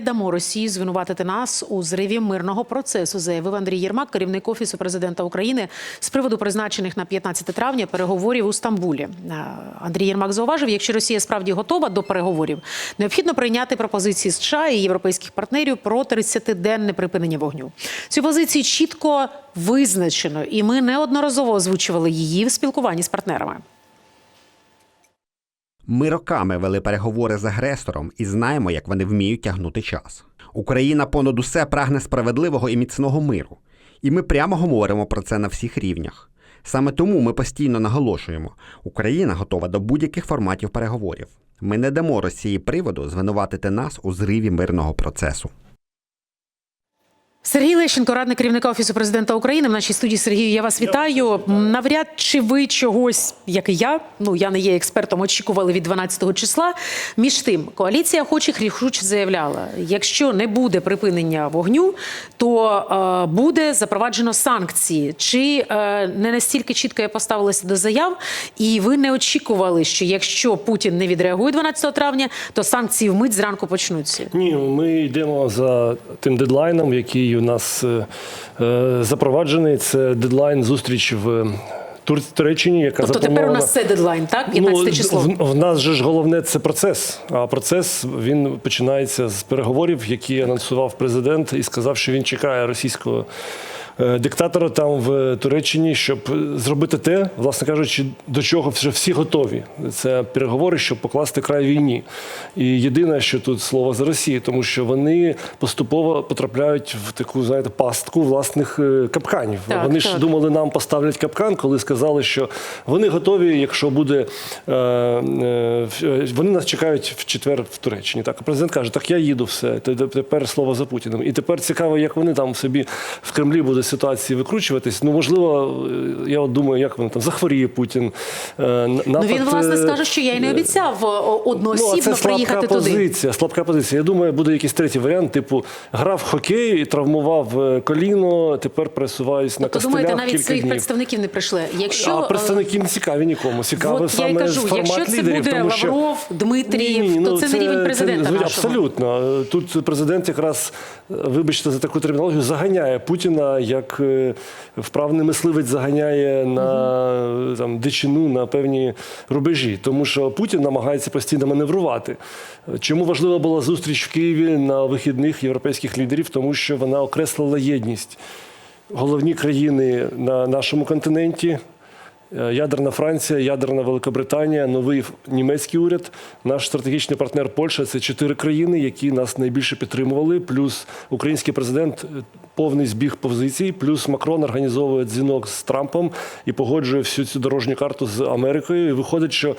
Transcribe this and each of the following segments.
дамо Росії звинуватити нас у зриві мирного процесу, заявив Андрій Єрмак, керівник офісу президента України, з приводу призначених на 15 травня переговорів у Стамбулі. Е, Андрій Єрмак зауважив, якщо Росія справді готова до переговорів, необхідно прийняти пропозиції США і європейських партнерів про 30-денне припинення вогню. Цю позицію чітко визначено, і ми неодноразово озвучували її в спілкуванні з партнерами. Ми роками вели переговори з агресором і знаємо, як вони вміють тягнути час. Україна понад усе прагне справедливого і міцного миру. І ми прямо говоримо про це на всіх рівнях. Саме тому ми постійно наголошуємо: Україна готова до будь-яких форматів переговорів. Ми не дамо Росії приводу звинуватити нас у зриві мирного процесу. Сергій Лещенко, радник керівника офісу президента України. В нашій студії Сергію, я вас вітаю. Навряд чи ви чогось, як і я, ну я не є експертом, очікували від 12 числа. Між тим, коаліція охочих рішуче заявляла: якщо не буде припинення вогню, то е, буде запроваджено санкції. Чи е, не настільки чітко я поставилася до заяв, і ви не очікували, що якщо Путін не відреагує 12 травня, то санкції вмить зранку почнуться? Ні, ми йдемо за тим дедлайном, який у нас е, е, запроваджений. Це дедлайн зустріч в Тур- Туреччині, яка Тобто тепер у нас це дедлайн, так? 15 Ну, число. В, в нас же ж головне це процес. А процес він починається з переговорів, які анонсував президент і сказав, що він чекає російського е, диктатора там в Туреччині, щоб зробити те, власне кажучи, до чого вже всі готові. Це переговори, щоб покласти край війні. І єдине, що тут слово за Росію, тому що вони поступово потрапляють в таку, знаєте, пастку власних е, капканів. Так, вони ж так. думали, нам поставлять капкан, коли сказали, що вони готові, якщо буде е, е, вони нас чекають в четвер в Туреччині. Так, а президент каже, так я їду все. Тепер слово за Путіним. І тепер цікаво, як вони там собі в Кремлі буде ситуації викручуватись. Ну можливо, е, я от думаю, як вони там захворіє Путін. е, н- Ну він власне е, скаже, що я й не обіцяв о, Ну, одноосібно це слабка туди. позиція. Слабка позиція. Я думаю, буде якийсь третій варіант, типу грав в хокей, травмував коліно, тепер пересуваюсь на То думаєте, навіть кілька своїх днів. представників не прийшли. Якщо а представники не цікаві нікому. Я саме й кажу, формат якщо це лідерів, буде тому що Лавров, Дмитрієв, Ні, то ну, це, не рівень президента звичайно, нашого. Абсолютно. Тут президент якраз, вибачте за таку термінологію, заганяє Путіна, як е, вправний мисливець заганяє на там, дичину на певні рубежі. Тому що Путін намагається постійно маневрувати. Чому важлива була зустріч в Києві на вихідних європейських лідерів? Тому що вона окреслила єдність. Головні країни на нашому континенті. Е, Ядерна Франція, ядерна Великобританія, новий німецький уряд, наш стратегічний партнер Польща це чотири країни, які нас найбільше підтримували. Плюс український президент е, повний збіг позицій, плюс Макрон організовує дзвінок з Трампом і погоджує всю цю дорожню карту з Америкою. І виходить, що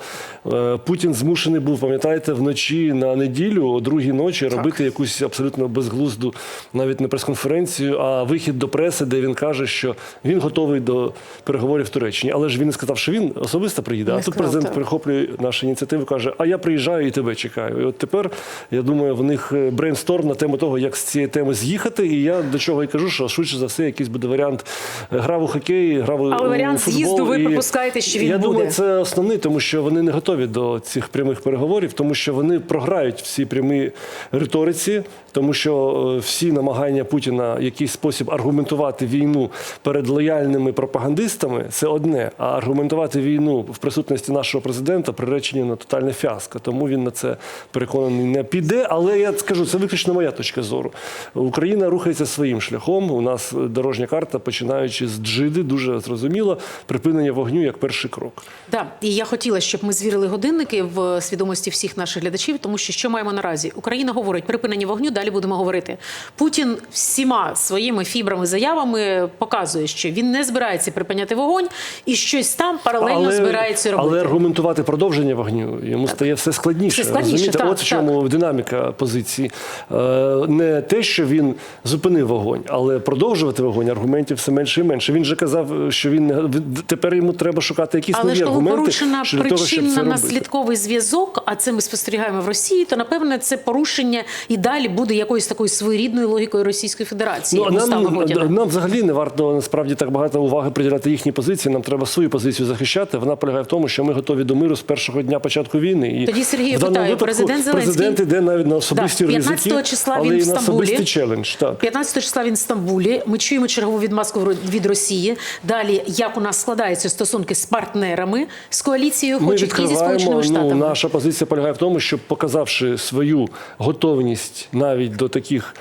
е, Путін змушений був, пам'ятаєте, вночі на неділю, о другій ночі, робити якусь абсолютно безглузду, навіть не прес-конференцію, а вихід до преси, де він каже, що він готовий до переговорів в Туреччині. Але ж він не сказав, що він особисто приїде. Не а тут сказав, президент так. перехоплює нашу ініціативу, каже: А я приїжджаю і тебе чекаю. І от тепер я думаю, в них е, брейнсторм на тему того, як з цієї теми з'їхати. І я до чого і кажу, що швидше за все, якийсь буде варіант е, грав у хокей, грав у Але варіант з'їзду ви І припускаєте, що він я буде? думаю, це основний, тому що вони не готові до цих прямих переговорів, тому що вони програють всі прямі риториці, тому що е, всі намагання Путіна в якийсь спосіб аргументувати війну перед лояльними пропагандистами це одне. А аргументувати війну в присутності нашого президента приречені на тотальне фіаско. Тому він на це переконаний не піде. Але я скажу, це виключно моя точка зору. Україна рухається своїм шляхом. У нас дорожня карта, починаючи з Джиди, дуже зрозуміло, припинення вогню як перший крок. Да, і я хотіла, щоб ми звірили годинники в свідомості всіх наших глядачів, тому що що маємо наразі? Україна говорить припинення вогню. Далі будемо говорити. Путін всіма своїми фібрами, заявами показує, що він не збирається припиняти вогонь і щось там паралельно збирається робити. але аргументувати продовження вогню йому стає все складніше. Все складніше, розумієте? так, От в чому динаміка позиції. Е, Не те, що він зупинив вогонь, але продовжувати вогонь аргументів все менше і менше. Він же казав, що він не- тепер йому треба шукати якісь Але нові ж коли аргументи порушена того, щоб це робити. причинно-наслідковий зв'язок, а це ми спостерігаємо в Росії, то напевне це порушення і далі буде якоюсь такою своєрідною логікою Російської Федерації. Ну, нам, нам взагалі не варто насправді так багато уваги приділяти їхній позиції. Нам треба свою позицію захищати. Вона полягає в тому, що ми готові до миру з першого дня початку війни. І Тоді, Сергію, питаю, президент Зеленський- президент іде навіть на особисті Да, 15 ризики, числа але він і в Стамбулі. челендж. Так. 15 числа він в Стамбулі. Ми чуємо чергову відмазку від Росії. Далі, як у нас складаються стосунки з партнерами з коаліцією, хочуть і зі сполученими Ну, штатами. наша позиція полягає в тому, щоб показавши свою готовність навіть до таких.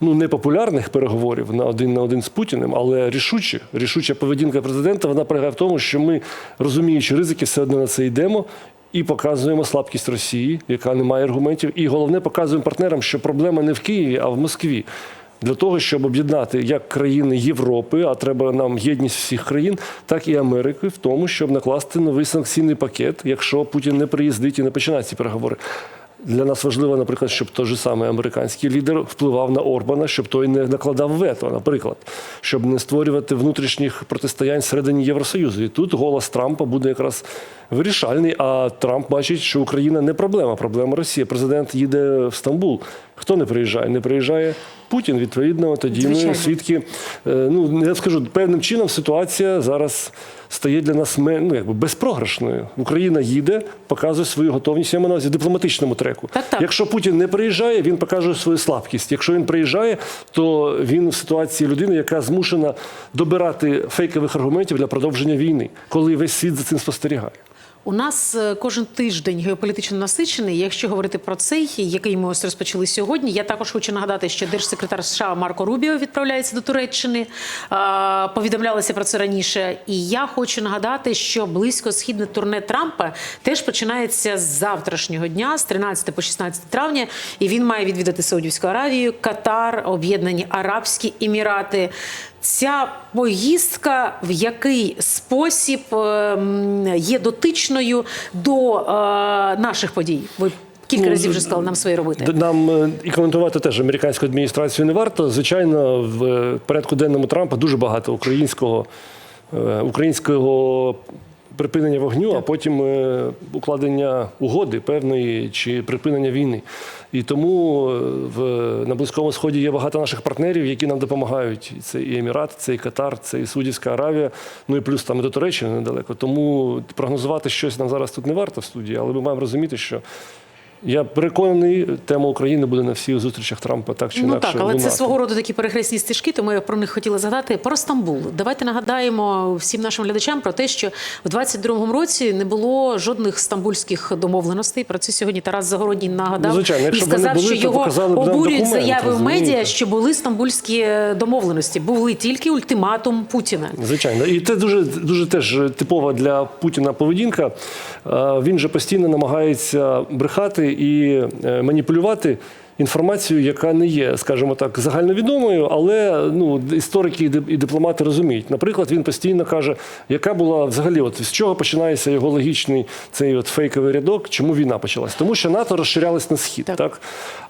Ну, непопулярних переговорів на один на один з Путіним, але рішуче, рішуча поведінка президента вона полягає в тому, що ми, розуміючи ризики, все одно на це йдемо і показуємо слабкість Росії, яка не має аргументів. І головне, показуємо партнерам, що проблема не в Києві, а в Москві. Для того, щоб об'єднати як країни Європи, а треба нам єдність всіх країн, так і Америки в тому, щоб накласти новий санкційний пакет, якщо Путін не приїздить і не починає ці переговори. Для нас важливо, наприклад, щоб той же самий американський лідер впливав на Орбана, щоб той не накладав вето, наприклад, щоб не створювати внутрішніх протистоянь всередині Євросоюзу. І тут голос Трампа буде якраз вирішальний. А Трамп бачить, що Україна не проблема, проблема Росія. Президент їде в Стамбул. Хто не приїжджає? Не приїжджає Путін. Відповідно, тоді Звичайно. ми свідки. е, Ну я скажу, певним чином ситуація зараз стає для нас ну, якби безпрограшною. Україна їде, показує свою готовність. Я маю на увазі дипломатичному треку. Так, так. Якщо Путін не приїжджає, він покаже свою слабкість. Якщо він приїжджає, то він в ситуації людини, яка змушена добирати фейкових аргументів для продовження війни, коли весь світ за цим спостерігає. У нас е, кожен тиждень геополітично насичений. Якщо говорити про цей, який ми ось розпочали сьогодні, я також хочу нагадати, що держсекретар США Марко Рубіо відправляється до Туреччини. Повідомлялося про це раніше. І я хочу нагадати, що близько-східне турне Трампа теж починається з завтрашнього дня, з 13 по 16 травня. І він має відвідати Саудівську Аравію, Катар, Об'єднані Арабські Емірати. Ця поїздка в який спосіб ем, є дотичною до е, наших подій? Ви кілька Ну, разів вже сказали нам свої робити. Нам е, і коментувати теж американську адміністрацію не варто. Звичайно, в е, порядку денному Трампа дуже багато українського, українського припинення вогню, а потім е, укладення угоди певної чи припинення війни. І тому е, в, на Близькому Сході є багато наших партнерів, які нам допомагають. Це і Емірат, це і Катар, це і Саудівська Аравія. Ну і плюс там і до Туреччини недалеко. Тому прогнозувати щось нам зараз тут не варто в студії, але ми маємо розуміти, що я переконаний, тема України буде на всіх зустрічах Трампа так чи Ну інакше. так, але це свого роду такі перехресні стежки, тому я про них хотіла згадати. Про Стамбул. Давайте нагадаємо всім нашим глядачам про те, що в 22-му році не було жодних стамбульських домовленостей. Про це сьогодні Тарас Загородній нагадав Ну, звичайно, і сказав, були, що його обурюють заяви в медіа, що були стамбульські домовленості. Були тільки ультиматум Путіна. Звичайно, і це дуже дуже теж типова для Путіна поведінка. Е, Він же постійно намагається брехати і е, маніпулювати. Інформацію, яка не є, скажімо так, загальновідомою, але ну історики і і дипломати розуміють. Наприклад, він постійно каже, яка була взагалі, от з чого починається його логічний цей от фейковий рядок, чому війна почалась? Тому що НАТО розширялось на схід, Так. так.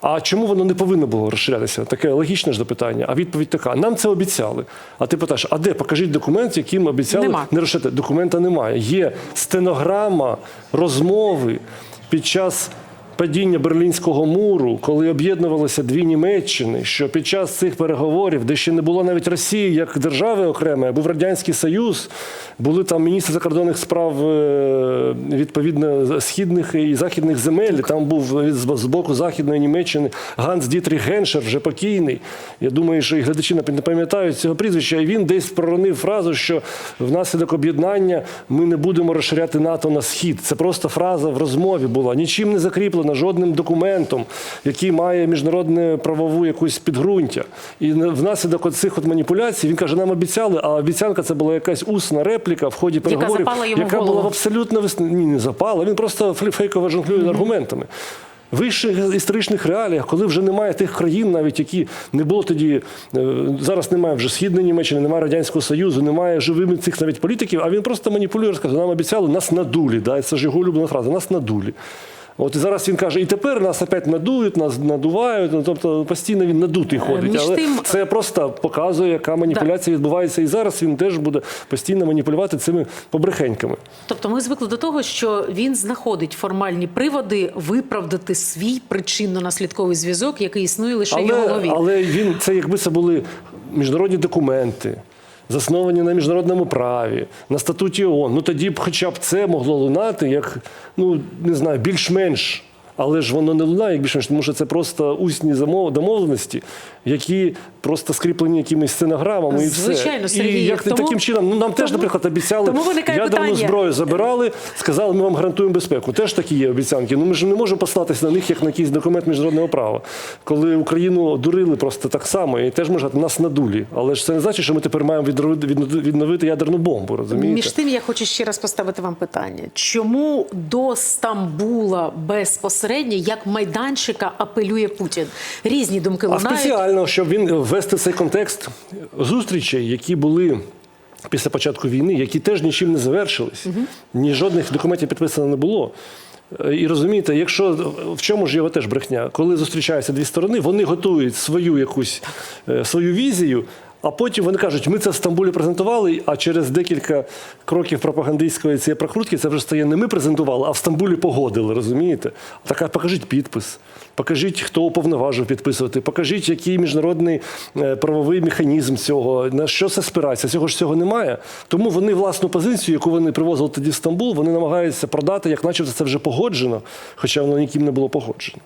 А чому воно не повинно було розширятися? Таке логічне ж запитання. А відповідь така: нам це обіцяли. А ти питаєш, а де покажіть документ, яким обіцяли Нема. не розширити? Документа немає. Є стенограма розмови під час. Падіння Берлінського муру, коли об'єднувалися дві Німеччини, що під час цих переговорів, де ще не було навіть Росії як держави окремої, був Радянський Союз, були там міністри закордонних справ е, відповідно східних і західних земель. Там був з боку західної Німеччини Ганс Дітріх Геншер, вже покійний. Я думаю, що і глядачі не пам'ятають цього прізвища. І він десь проронив фразу, що внаслідок об'єднання ми не будемо розширяти НАТО на схід. Це просто фраза в розмові була. Нічим не закріплена, жодним документом, який має міжнародне правову якусь підґрунтя. І внаслідок оцих от маніпуляцій він каже, нам обіцяли, а обіцянка це була якась усна репліка в ході переговорів, запала йому яка була в абсолютно весни. Ні, не запала. Він просто фейково жонглює аргументами. В вищих історичних реаліях, коли вже немає тих країн, навіть які не було тоді, е, зараз немає вже Східної Німеччини, немає Радянського Союзу, немає живими цих навіть політиків, а він просто маніпулює, розказує, нам обіцяли, нас надулі. Да? Це ж його улюблена фраза, нас надулі. От і зараз він каже, і тепер нас опять надують, нас надувають. Ну тобто постійно він надутий ходить. між Але тим- це просто показує, яка маніпуляція відбувається. І зараз він теж буде постійно маніпулювати цими побрехеньками. Тобто ми звикли до того, що він знаходить формальні приводи виправдати свій причинно-наслідковий зв'язок, який існує лише в його голові. але він це якби це були міжнародні документи. Засновані на міжнародному праві, на статуті ООН, ну тоді б хоча б це могло лунати як, ну не знаю, більш-менш. Але ж воно не лунає більш-менш, тому що це просто усні домовленості, які просто скріплені якимись сценограмами і все. Звичайно, Сергій, І як тому- таким чином, ну нам теж, наприклад, обіцяли тому виникає ядерну питання. зброю забирали, сказали, ми вам гарантуємо безпеку. Теж такі є обіцянки. Ну ми ж не можемо послатися на них як на якийсь документ міжнародного права. Коли Україну дурили просто так само, і теж можуть нас надулі. Але ж це не значить, що ми тепер маємо відновити, відновити- відновити ядерну бомбу. Розумієте? Між тим, я хочу ще раз поставити вам питання: чому до Стамбула безпосередньо як майданчика апелює Путін? Різні думки А лунають. спеціально, щоб він ввести цей контекст зустрічей, які були після початку війни, які теж нічим не завершились, ні жодних документів підписано не було. І розумієте, якщо в чому ж його теж брехня, коли зустрічаються дві сторони, вони готують свою якусь е, свою візію. А потім вони кажуть, ми це в Стамбулі презентували, а через декілька кроків пропагандистської цієї прокрутки це вже стає не ми презентували, а в Стамбулі погодили, розумієте? Так, покажіть підпис, покажіть, хто уповноважив підписувати, покажіть, який міжнародний е, правовий механізм цього, на що це спирається. Цього ж цього немає. Тому вони власну позицію, яку вони привозили тоді в Стамбул, вони намагаються продати, як начебто це вже погоджено, хоча воно ніким не було погоджено.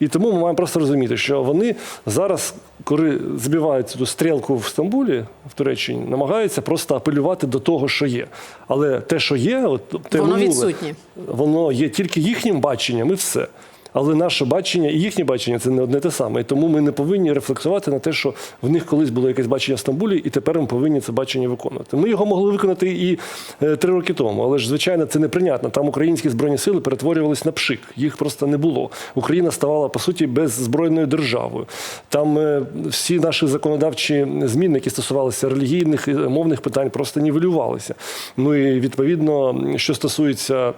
І тому ми маємо просто розуміти, що вони зараз, коли збивають цю стрілку в Стамбулі, в Туреччині, намагаються просто апелювати до того, що є. Але те, що є, от те Воно минуле, відсутнє. воно є тільки їхнім баченням, і все. Але наше бачення і їхнє бачення це не одне те саме. І тому ми не повинні рефлексувати на те, що в них колись було якесь бачення в Стамбулі, і тепер ми повинні це бачення виконувати. Ми його могли виконати і е, три роки тому, але ж звичайно це неприйнятно. Там українські збройні сили перетворювалися на пшик. Їх просто не було. Україна ставала по суті беззбройною державою. Там е, всі наші законодавчі зміни, які стосувалися релігійних і мовних питань, просто нівелювалися. Ну і відповідно, що стосується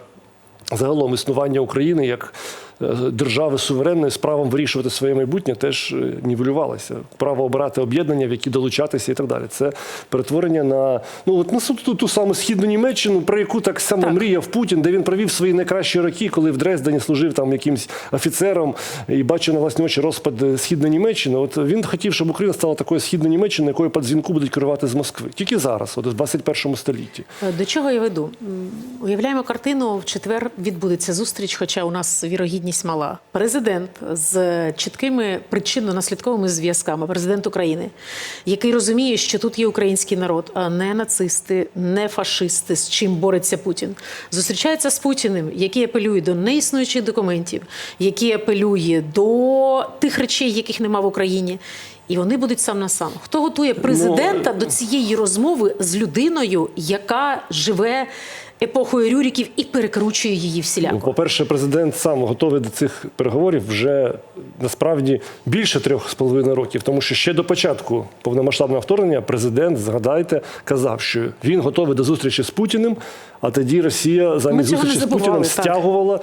загалом існування України як е, держави суверенної з правом вирішувати своє майбутнє теж е, нівелювалося. Право обирати об'єднання, в які долучатися і так далі. Це перетворення на ну от на ту, ту саму східну Німеччину, про яку так само Так. мріяв Путін, де він провів свої найкращі роки, коли в Дрездені служив там якимсь офіцером і бачив на власні очі розпад е, східної Німеччини. От він хотів, щоб Україна стала такою східною Німеччиною, якою по дзвінку будуть керувати з Москви. Тільки зараз, от в 21 столітті. Е, До чого я веду? Уявляємо картину. В четвер відбудеться зустріч, хоча у нас вірогідність мала. Президент з чіткими причинно-наслідковими зв'язками, президент України, який розуміє, що тут є український народ, а не нацисти, не фашисти, з чим бореться Путін. Зустрічається з Путіним, який апелює до неіснуючих документів, який апелює до тих речей, яких нема в Україні. І вони будуть сам на сам. Хто готує президента до цієї розмови з людиною, яка живе епохою Рюріків і перекручує її Ну, всіляко? по-перше, президент сам готовий до цих переговорів вже насправді більше трьох з половиною років, тому що ще до початку повномасштабного вторгнення президент, згадайте, казав, що він готовий до зустрічі з Путіним, а тоді Росія замість зустрічі з Путіним так. стягувала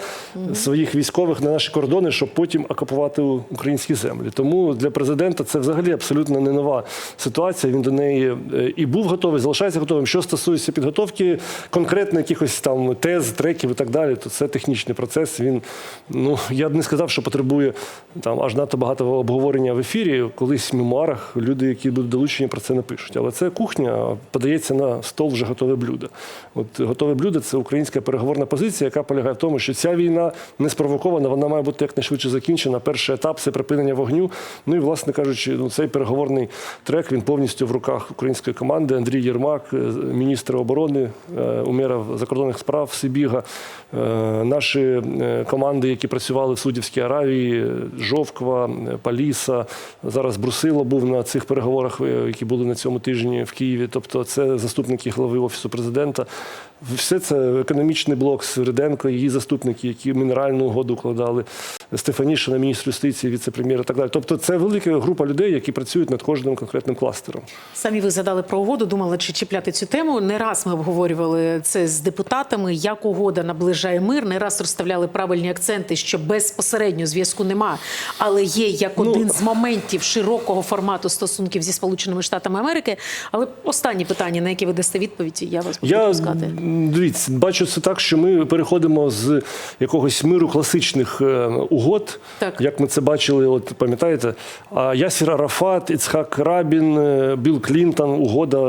своїх військових на наші кордони, щоб потім окупувати українські землі. Тому для президента це взагалі абсолютно не нова ситуація. Він до неї е, і був готовий, залишається готовим. Що стосується підготовки конкретно якихось там тез, треків і так далі, то це технічний процес. Він ну я б не сказав, що потребує там аж надто багато обговорення в ефірі. Колись в мемуарах люди, які будуть долучені, про це не пишуть. Але це кухня подається на стол вже готове блюдо. От готове блюдо це українська переговорна позиція, яка полягає в тому, що ця війна не спровокована, вона має бути якнайшвидше закінчена. Перший етап це припинення вогню. Ну і власне кажучи, ну цей переговорний трек він повністю в руках української команди. Андрій Єрмак, е, міністр оборони, е, Умєров закордонних справ Сибіга, е, наші е, команди, які працювали в Судівській Аравії, Жовква, Паліса. Зараз Брусило був на цих переговорах, е, які були на цьому тижні в Києві. Тобто, це заступники глави офісу президента. Все це економічний блок Свириденко, її заступники, які мінеральну угоду укладали, Стефанішина, міністр юстиції, віце-прем'єр і так далі. Тобто, це велика група людей, які працюють над кожним конкретним кластером. Самі ви задали про угоду, думали, чи чіпляти цю тему. Не раз ми обговорювали це з депутатами, як угода наближає мир. Не раз розставляли правильні акценти, що безпосередньо зв'язку нема, але є як Ну, один з моментів широкого формату стосунків зі Сполученими Штатами Америки. Але останнє питання, на яке ви дасте відповідь, я вас буду пускати. дивіться, бачу це так, що ми переходимо з якогось миру класичних е, угод, Так. як ми це бачили, от пам'ятаєте, Ясір Арафат, Іцхак Рабін, е, Білл Клінтон, угода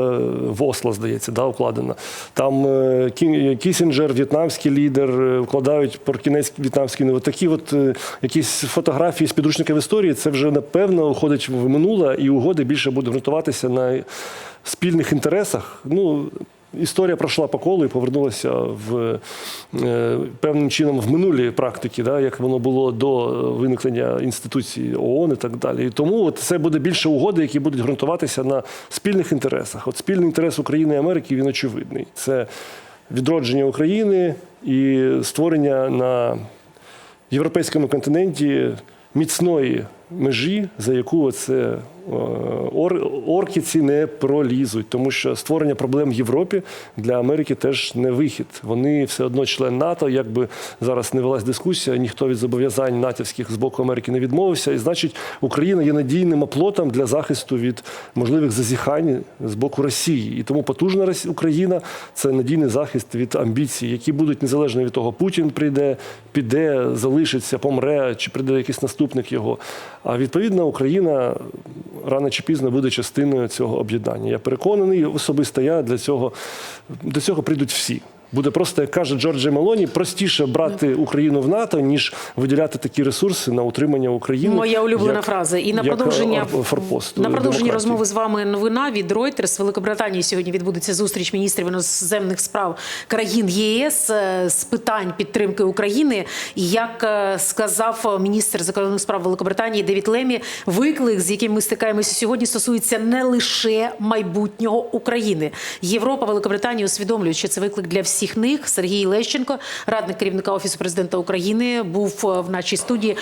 в Осло, здається, да, укладена. Там е, Кі- Кісінджер, в'єтнамський лідер, е, вкладають про кінець. От такі от е, якісь фотографії з підручників історії, це вже напевно уходить в минуле, і угоди більше будуть ґрунтуватися на спільних інтересах. Ну, Історія пройшла по колу і повернулася в е, певним чином в минулі практики, да, як воно було до виникнення інституції ООН і так далі. І тому от це буде більше угоди, які будуть ґрунтуватися на спільних інтересах. От спільний інтерес України і Америки він очевидний. Це відродження України і створення на європейському континенті міцної межі, за яку це орки ці не пролізуть, тому що створення проблем в Європі для Америки теж не вихід. Вони все одно член НАТО. Якби зараз не велась дискусія, ніхто від зобов'язань натівських з боку Америки не відмовився. І значить, Україна є надійним оплотом для захисту від можливих зазіхань з боку Росії. І тому потужна Україна це надійний захист від амбіцій, які будуть незалежно від того, Путін прийде, піде, залишиться, помре, чи прийде якийсь наступник його. А відповідно, Україна рано чи пізно буде частиною цього об'єднання. Я переконаний, особисто я для цього до цього прийдуть всі. Буде просто, як каже Джорджі Мелоні, простіше брати Україну в НАТО, ніж виділяти такі ресурси на утримання України. Моя улюблена як- фраза. І на як, продовження е, форпосту на продовження розмови з вами новина від Reuters. В Великобританії сьогодні відбудеться зустріч міністрів іноземних справ країн ЄС е, з питань підтримки України. І як е, сказав міністр закордонних справ Великобританії Девід Лемі, виклик, з яким ми стикаємося сьогодні, стосується не лише майбутнього України. Європа, Великобританія усвідомлюють, що це виклик для всіх них. Сергій Лещенко, радник керівника офісу президента України, був е, в нашій студії.